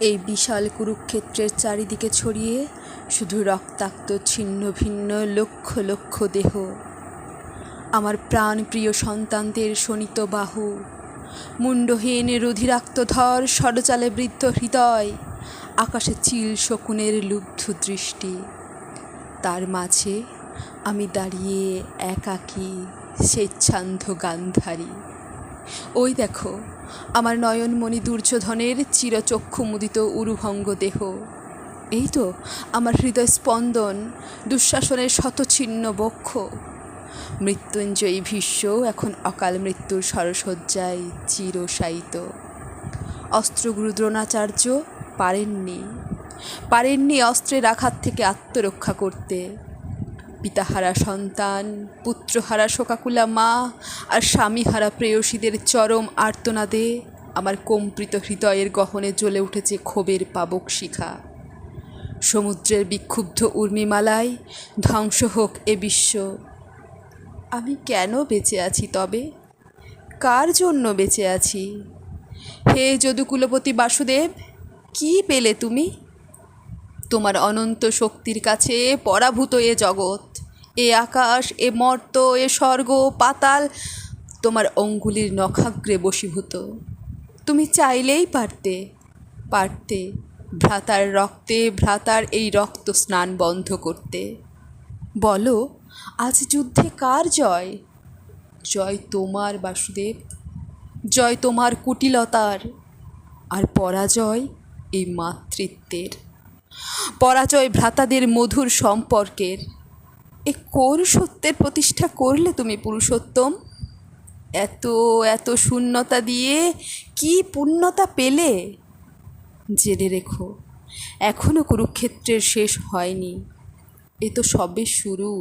এই বিশাল কুরুক্ষেত্রের চারিদিকে ছড়িয়ে শুধু রক্তাক্ত ছিন্ন ভিন্ন লক্ষ লক্ষ দেহ। আমার প্রাণপ্রিয় সন্তানদের শোণিত বাহু রুধিরাক্ত ধর ষড়চালে বৃদ্ধ হৃদয়, আকাশে চিল শকুনের লুব্ধ দৃষ্টি। তার মাঝে আমি দাঁড়িয়ে একাকী, স্বেচ্ছান্ধ গান্ধারী। ওই দেখো আমার নয়নমণি দুর্যোধনের চিরচক্ষু মুদিত উরুভঙ্গ দেহ। এই তো আমার হৃদয় স্পন্দন দুঃশাসনের শতছিন্ন বক্ষ। মৃত্যুঞ্জয়ী ভীষ্ম এখন অকাল মৃত্যুর সরসজ্জায় চিরশায়িত অস্ত্রগুরু দ্রোণাচার্য পারেননি পারেননি অস্ত্রের আঘাত থেকে আত্মরক্ষা করতে। পিতাহারা সন্তান, পুত্রহারা শোকাকুলা মা, আর স্বামীহারা প্রেয়সীদের চরম আর্তনাদে আমার কম্পিত হৃদয়ের গহনে জ্বলে উঠেছে ক্ষোভের পাবক শিখা। সমুদ্রের বিক্ষুব্ধ উর্মিমালায় ধ্বংস হোক এ বিশ্ব। আমি কেন বেঁচে আছি তবে? কার জন্য বেঁচে আছি? হে যদুকুলপতি বাসুদেব, কি পেলে তুমি? তোমার অনন্ত শক্তির কাছে পরাভূত এ জগৎ। এ আকাশ, এ মর্ত, এ স্বর্গ পাতাল, তোমার অঙ্গুলির নখাগ্রে বশীভূত। তুমি চাইলেই পারতে পারতে ভ্রাতার রক্তে, ভ্রাতার এই রক্ত স্নান বন্ধ করতে। বলো, আজ যুদ্ধে কার জয়? জয় তোমার, বাসুদেব, জয় তোমার কুটিলতার, আর পরাজয় এই মাতৃত্বের। পরাজয় ভ্রাতাদের মধুর সম্পর্কের। এ কোন সত্যের প্রতিষ্ঠা করলে তুমি পুরুষোত্তম? এত এত শূন্যতা দিয়ে কি পূর্ণতা পেলে? জেনে রেখো এখনও কুরুক্ষেত্রের শেষ হয়নি। এ তো সবে শুরু।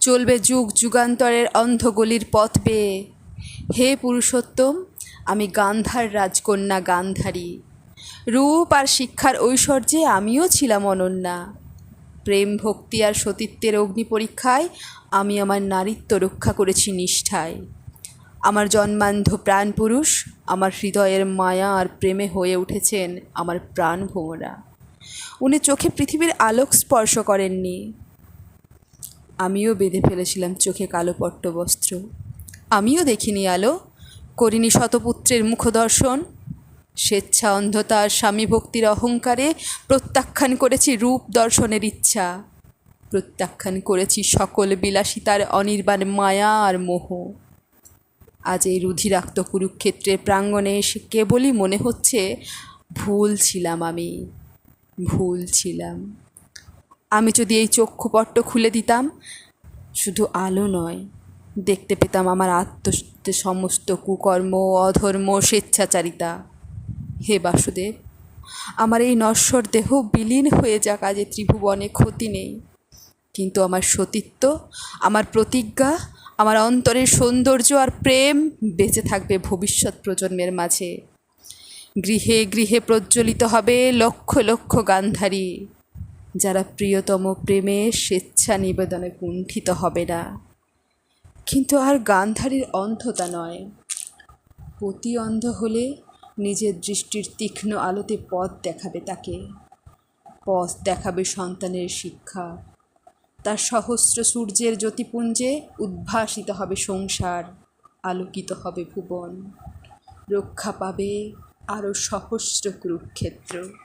চলবে যুগ যুগান্তরের অন্ধগলির পথ বেয়ে হে পুরুষোত্তম, আমি গান্ধার রাজকন্যা গান্ধারী। রূপ আর শিক্ষার ঐশ্বর্যে আমিও ছিলাম অনন্যা। প্রেম, ভক্তি আর সতীত্বের অগ্নি পরীক্ষায় আমি আমার নারীত্ব রক্ষা করেছি নিষ্ঠায়। আমার জন্মান্ধ প্রাণ পুরুষ, আমার হৃদয়ের মায়া আর প্রেমে হয়ে উঠেছেন আমার প্রাণ ভোমরা। উনি চোখে পৃথিবীর আলোক স্পর্শ করেননি। আমিও বেঁধে ফেলেছিলাম চোখে কালো পট্টবস্ত্র। আমিও দেখিনি আলো, করিনি শতপুত্রের মুখদর্শন স্বেচ্ছা অন্ধতার স্বামী ভক্তির অহংকারে প্রত্যাখ্যান করেছি রূপ দর্শনের ইচ্ছা। প্রত্যাখ্যান করেছি সকল বিলাসিতার অনির্বাণ মায়া আর মোহ। আজ এই রুধিরাক্ত কুরুক্ষেত্রের প্রাঙ্গণে এসে কেবলই মনে হচ্ছে, ভুল ছিলাম আমি, ভুল ছিলাম। আমি যদি এই চক্ষুপট্ট খুলে দিতাম, শুধু আলো নয়, দেখতে পেতাম আমার আত্ম সমস্ত কুকর্ম, অধর্ম, স্বেচ্ছাচারিতা। হে বাসুদেব, আমার এই নশ্বর দেহ বিলীন হয়ে যাক কাজে ত্রিভুবনে ক্ষতি নেই। কিন্তু আমার সতীত্ব, আমার প্রতিজ্ঞা, আমার অন্তরের সৌন্দর্য আর প্রেম বেঁচে থাকবে ভবিষ্যৎ প্রজন্মের মাঝে। গৃহে গৃহে প্রজ্বলিত হবে লক্ষ লক্ষ গান্ধারী, যারা প্রিয়তম প্রেমে স্বেচ্ছা নিবেদনে কুণ্ঠিত হবে না। কিন্তু আর গান্ধারীর অন্ধতা নয়। পতি অন্ধ হলে নিজের দৃষ্টির তীক্ষ্ণ আলোতে পথ দেখাবে তাকে। পথ দেখাবে সন্তানের শিক্ষা। তার সহস্র সূর্যের জ্যোতিপুঞ্জে উদ্ভাসিত হবে সংসার, আলোকিত হবে ভুবন। রক্ষা পাবে আরও সহস্র কুরুক্ষেত্র।